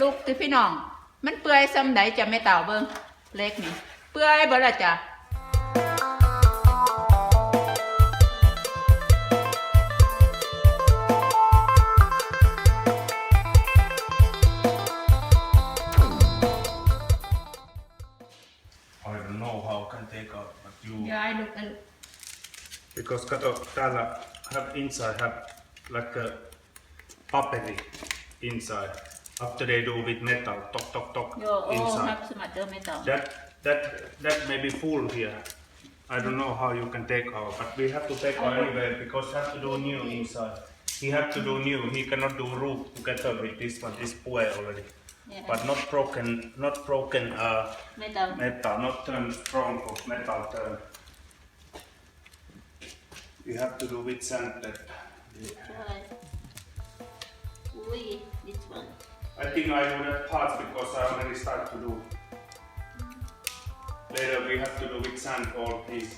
ลูกที่พี่น้อง มันเปื่อยซ้ำใดจะไม่เต่าเบิ่งเล็กนี่ เปื่อยบ่ละจ้ะ I don't know how can take out, but you ยายลูกอัน because kato täällä have inside have like a papery inside. after they do with metal, talk, talk, talk oh, inside. not so much oh, metal. That that that may be full here. I don't know how you can take out, but we have to take out anyway because have to do new inside. He have to do new. He cannot do roof together with this one. This poor already, Yeah. but not broken. Not broken. Uh, metal. metal. Not from strong for metal turn. You have to do with sand that. Alright. I think I would have parts because I already start to do. Later we have to do with sand all these.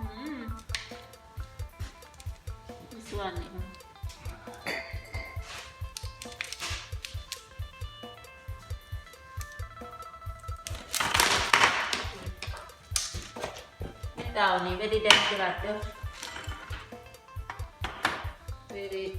Mm. This one. Even. Down, very dangerous. Very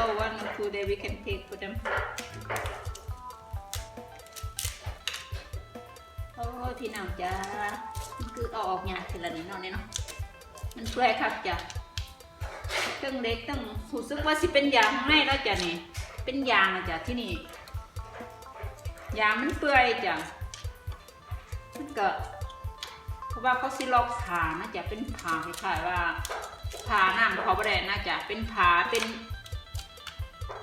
so one or two day we can take for them. โอ้ยพี่น้องจ้ามันคือเอาออกยากทีละนิดหน่อยเนาะมันเปื่อยครับจ้ะตั้งเล็กตั้งรู้สึกว่าสิเป็นยางไม่แล้วจ้ะนี่เป็นยางนะจ้ะที่นี่ยางมันเปื่อยจ้ะมันก็เพราะว่าเขาสิลอกผานะจ๊ะเป็นผาคล้ายๆว่าผาน้ำเขาบริเวณนะจ๊ะเป็นผาเป็น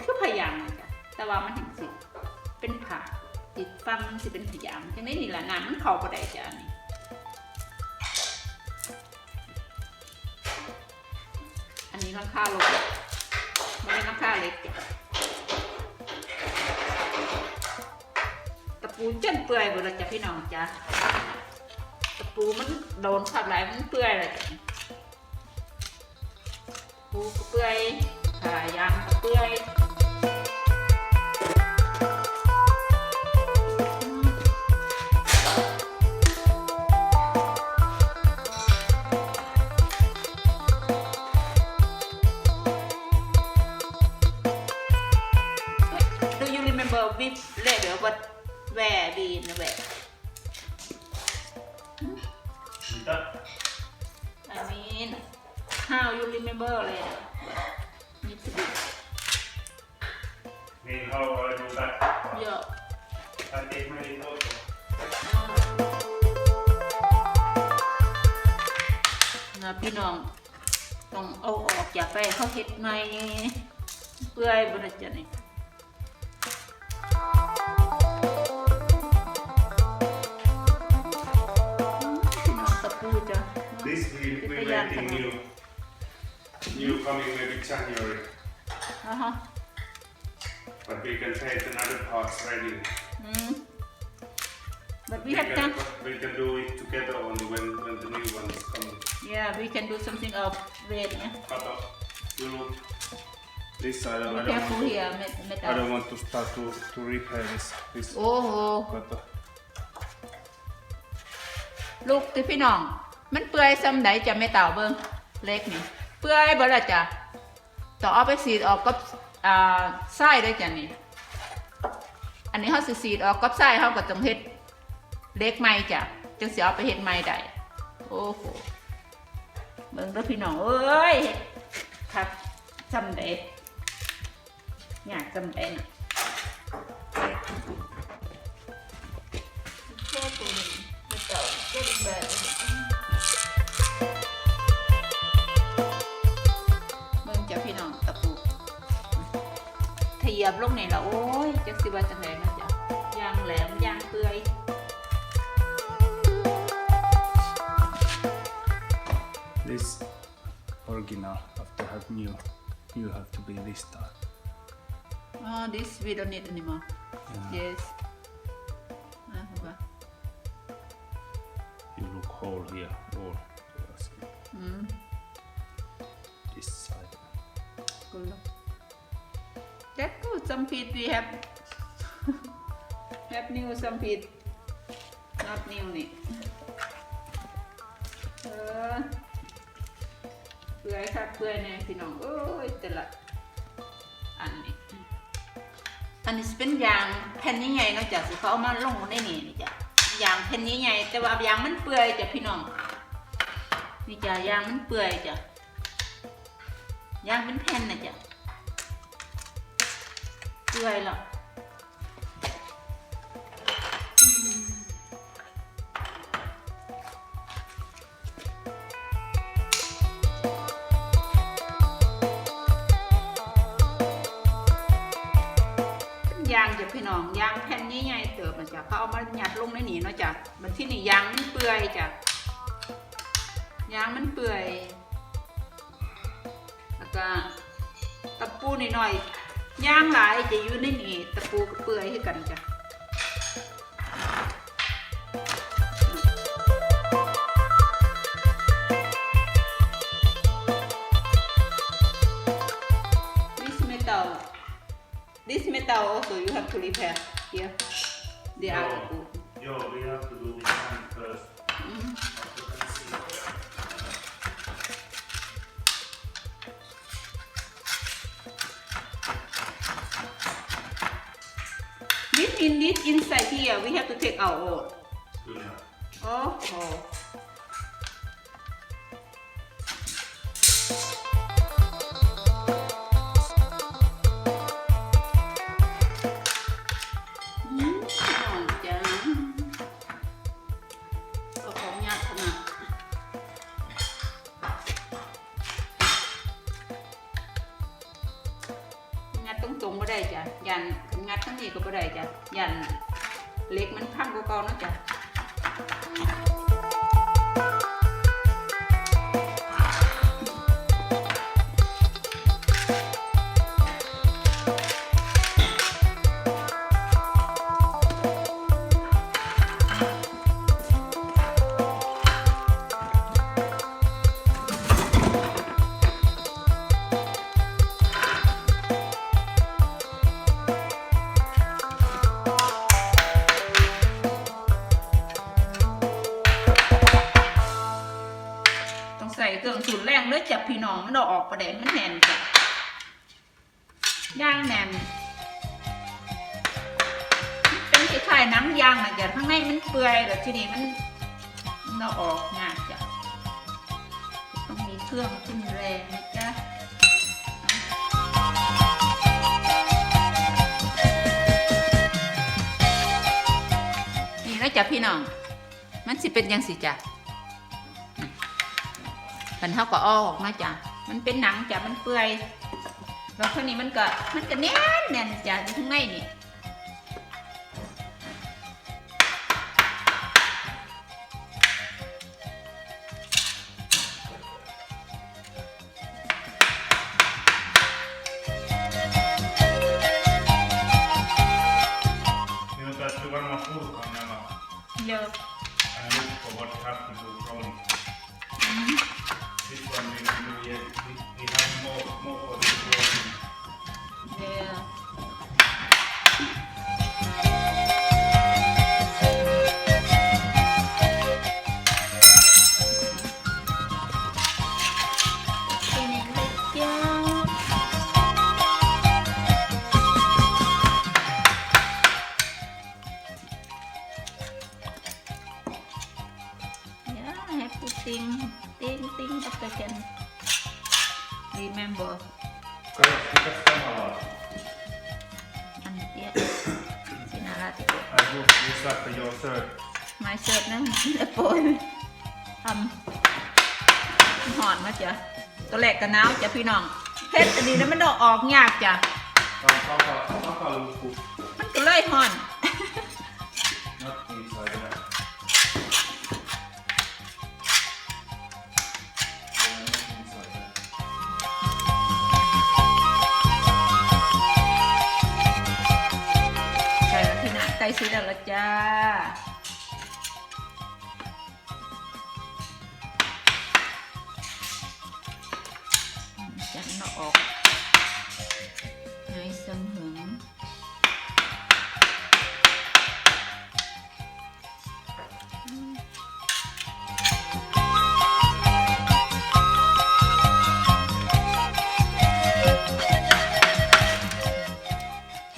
คือพยางนะจ๊ะแต่ว่ามันถึงสิเป็นผาติดฟังมันสิเป็นพยางจังได้นี่แหละน้ำมันเขาบริเวณจ้ะนี่อันนี้ราคาลงไม่ได้ราคาเล็กจ้ะตะปูจนเปื่อยหมดแล้วจ้ะพี่น้องจ้ะตะปูมันโดนขัดไหลายมันเปื่อยเลยจ้ะปูก็เปื่อยขายางก็เปื่อย remember which later what where be in the where Mitä? I mean, how you remember later? Need to be. Niin how I do that? Yeah. I take many photos. นะพี่น้องต้องเอาออกจากไปเขาเห็ดไงเปื่อยบริจานี่พี่น้ puja. This will be planting new, new coming maybe January. Uh -huh. But we can take another parts ready. Mm. But we, we have can, We can do it together only when, when the new one is coming. Yeah, we can do something up when. Yeah. But uh, you look this side. Be I don't, want to, here, I don't want to start to, to repair this. this oh. But, uh, ลูกที่พี่น้อง มันเปื่อยซ้ำใดจะไม่เต่าเบิ้งเล็กนี่ เปื่อยบ่ละจ้ะต้อเอาไปสีดออกกับอ่าไส้ด้วยจ้ะนี่ อันนี้เขาสิสีดออกกับไส้เขาก็ต้องเฮ็ดเล็กใหม่จ้ะจึงสิเอาไปเฮ็ดใหม่ได้โอ้โหเบิ่งเด้อพี่น้องเอ้ยครับซ้ำใดอยากซ้ำใดน่ะ ยียบลงนี่ละโอ้ยจักสิว่าจังไดนะจ๊ะยางแหลมยางเปื่อย This original after have new, you have to be this time. Oh, this we don't need anymore. Yeah. Yes. Ah, apa? You look whole here, all Hmm, this side. good. That good. Some feet we have have new, some feet not new นี่เออเปื่อยค่ะเปื่อยแน่พี่น้องเอ้ยแต่ละอันนี้อันนี้เป็นยางแผ่นใหญ่ๆนาะจ้ะสิเขาเอามาลงในนี่นี่จ้ะยางแผ่นใหญ่แต่ว่ายางมันเปื่อยจ้ะพี่น้องนี่จ้ะยางมันเปื่อยจ้ะยางเป็นแผ่นนะจ้ะ ปื่อยล้วอืมเป็นยางจ้ะพี่น้องยางแผ่นใหญ่ๆเติบนะจ้ะเขาเอามาหยัดลงในนี่เนาะจ้ะมันที่นี่ยางมันเปื่อยจ้ะยางมันเปื่อยแล้วก็ตะปูนิดหน่อย ย่างหลายจะอยู่ในนี่ตะปูกับเปื่อยให้กันจ้ะ this metal this metal also you have to repair here the No. other wood Yo, we have to do this inside here, we have to take out all. Oh, oh. แรงเลยจับพี่น้องมันเอาออกประเด็นมันแน่นจ้ะย่างแน่นเป็นคล้ายๆนังยางนะจ้ะข้างในมันเปื่อยแล้วทีนี้มันมันเอาออกยากจ้ะต้องมีเครื่องขึ้นแรงนะจ๊ะนี่นะจ๊ะพี่น้อง มันสิเป็นยังสิจ้ะ มันเท่ากับอ้อออกมาจ้ะมันเป็นหนังจ้ะมันเปื่อยแล้วคราวนี้มันก็มันก็แน่นแน่นจ้ะอยู่ข้างในนี่ remember. And yeah, sinarati ko. I hope you start for your third. My shirt นะโปรยทำหอนมาจ้ะตัวแรกก็หนาวจ้ะพี่น้องเพชรอันนี้นะมันดอกออกยากจ้ะ Come, Papa, Papa will cook. มันก็เลยห่อน Not inside ทีนะไก่สีแล้วละจ้าจันเนาะออกให้สังหึง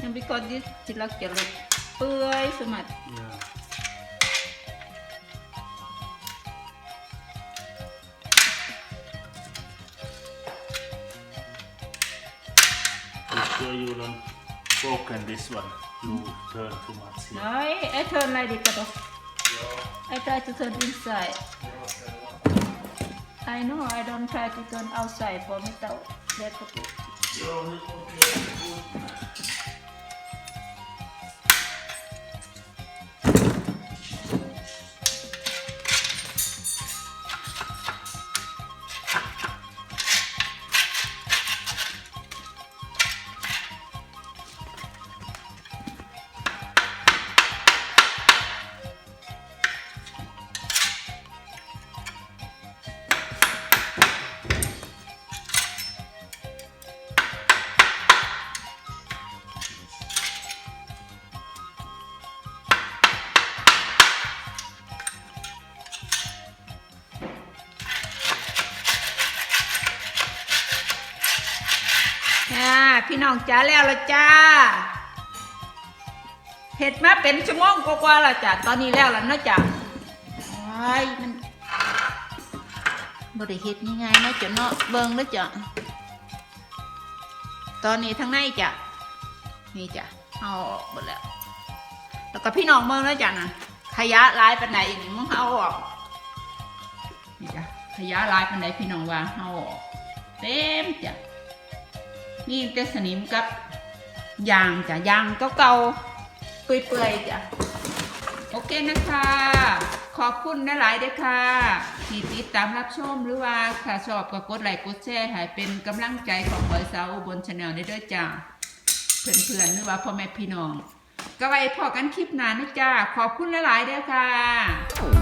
ยังบิกอดิจิลักจะลุกเปื่อยสมัด Yeah. Make sure you don't broken this one. You turn too much here. น้อยไอ้เทิร์นอะไรดีกระดกไอ้ try to turn inside I know I don't try to turn outside for me เต้า น้องจ้าแล้วละจ้าเห็ดมาเป็นชั่วโมงกว่าๆล้วจ้ะตอนนี้แล้วล่ะเนาะจ้ะไอ้ายมันบริเฮ็ดยังไงเนะจ้ะเนาะเบิ่งเนาะจ้ะตอนนี้ทั้งในจ้ะนี่จ้ะเอาออกหมดแล้ว แล้วก็พี่น้องเมืองแล้วจ้ะนะขยะลายปันไหนอีกมึงเอาออกนี่จ้ะขยะลายปันไหนพี่น้องว่าเอาออกเต็มจ้ะ นี่แต่สนิมกับยางจ้ะยางเก่าๆเปื่อยๆจ้ะโอเคนะคะ ขอบคุณหลายๆเด้ค่ะ ที่ติดตามรับชมหรือว่าถ้าชอบก็กดไลค์กดแชร์ให้เป็นกำลังใจของบอยสาวอุบนชาแนลได้ด้วยจ้ะเพื่อนๆหรือว่าพ่อแม่พี่น้อง ก็ไว้พอกันคลิปหน้านะจ้าขอบคุณหลายๆเด้ค่ะ